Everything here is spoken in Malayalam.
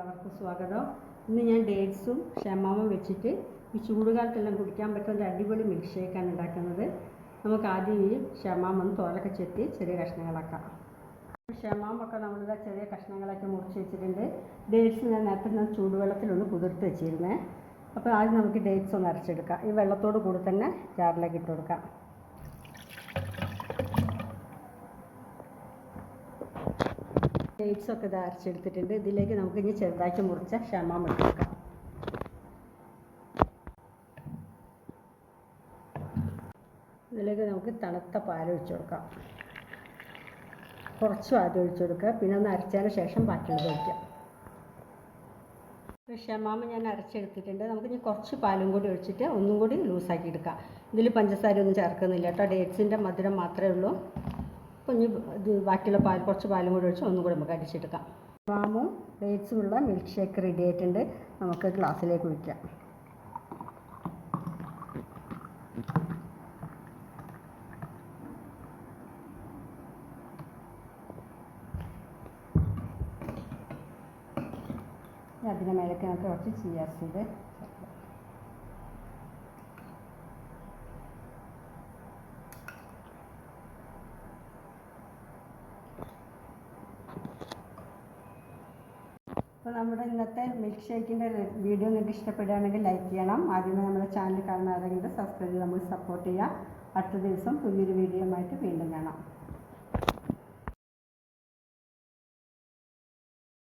എല്ലാവർക്കും സ്വാഗതം. ഇന്ന് ഞാൻ ഡേറ്റ്സും ഷമാമും വെച്ചിട്ട് ഈ ചൂടുകാലത്തെല്ലാം കുടിക്കാൻ പറ്റുന്ന ഒരു അടിപൊളി മിൽക്ക് ഷേക്കാണ് ഉണ്ടാക്കുന്നത്. നമുക്ക് ആദ്യം ഈ ഷമാമൊന്ന് തോലൊക്കെ ചെത്തി ചെറിയ കഷ്ണങ്ങളാക്കാം. ഷമാമൊക്കെ നമ്മളിതാ ചെറിയ കഷ്ണങ്ങളൊക്കെ മുറിച്ച് വെച്ചിട്ടുണ്ട്. ഡേറ്റ്സ് ഞാൻ നേരത്തെ ഞാൻ ചൂടുവെള്ളത്തിലൊന്ന് കുതിർത്ത് വെച്ചിരുന്നേ. അപ്പോൾ ആദ്യം നമുക്ക് ഡേറ്റ്സ് ഒന്ന് അരച്ചെടുക്കാം. ഈ വെള്ളത്തോട് കൂടി തന്നെ ജാറിലേക്ക് ഇട്ട് കൊടുക്കാം. ഡേറ്റ്സ് ഒക്കെ ഇത് അരച്ചെടുത്തിട്ടുണ്ട്. ഇതിലേക്ക് നമുക്ക് ഇനി ചെറുതാക്കി മുറിച്ച ക്ഷമാം എടുക്കാം ഇതിലേക്ക് നമുക്ക് തണുത്ത പാൽ ഒഴിച്ചു കൊടുക്കാം. കുറച്ച് ആദ്യം ഒഴിച്ചു കൊടുക്കുക. പിന്നെ ഒന്ന് അരച്ചതിന് ശേഷം ബാക്കിയുള്ളത് ഒഴിക്കാം. ക്ഷമാമ ഞാൻ അരച്ചെടുത്തിട്ടുണ്ട്. നമുക്ക് ഇനി കുറച്ച് പാലും കൂടി ഒഴിച്ചിട്ട് ഒന്നും കൂടി ലൂസാക്കി എടുക്കാം. ഇതിൽ പഞ്ചസാര ഒന്നും ചേർക്കുന്നില്ല കേട്ടോ. ഡേറ്റ്സിന്റെ മധുരം മാത്രമേ ഉള്ളൂ. അപ്പോൾ ഇനി ഇത് ബാക്കിയുള്ള പാൽ കുറച്ച് പാലും കൂടി ഒഴിച്ച് ഒന്നും കൂടി നമുക്ക് അടിച്ചെടുക്കാം. വാമോ ഡേറ്റ്സും ഉള്ള മിൽക്ക് ഷേക്ക് റെഡി ആയിട്ടുണ്ട്. നമുക്ക് ഗ്ലാസ്സിലേക്ക് ഒഴിക്കാം. അതിന്റെ മേലേക്ക് നമുക്ക് കുറച്ച് ചിയാ അപ്പോൾ നമ്മുടെ ഇന്നത്തെ മിൽക്ക് ഷേക്കിന്റെ വീഡിയോ നിങ്ങൾക്ക് ഇഷ്ടപ്പെടുകയാണെങ്കിൽ ലൈക്ക് ചെയ്യണം. ആദ്യമേ നമ്മുടെ ചാനൽ കാണുന്ന ആരെങ്കിലും സബ്സ്ക്രൈബ് ചെയ്ത് നമ്മൾ സപ്പോർട്ട് ചെയ്യുക അടുത്ത ദിവസം പുതിയൊരു വീഡിയോ ആയിട്ട് വീണ്ടും കാണാം.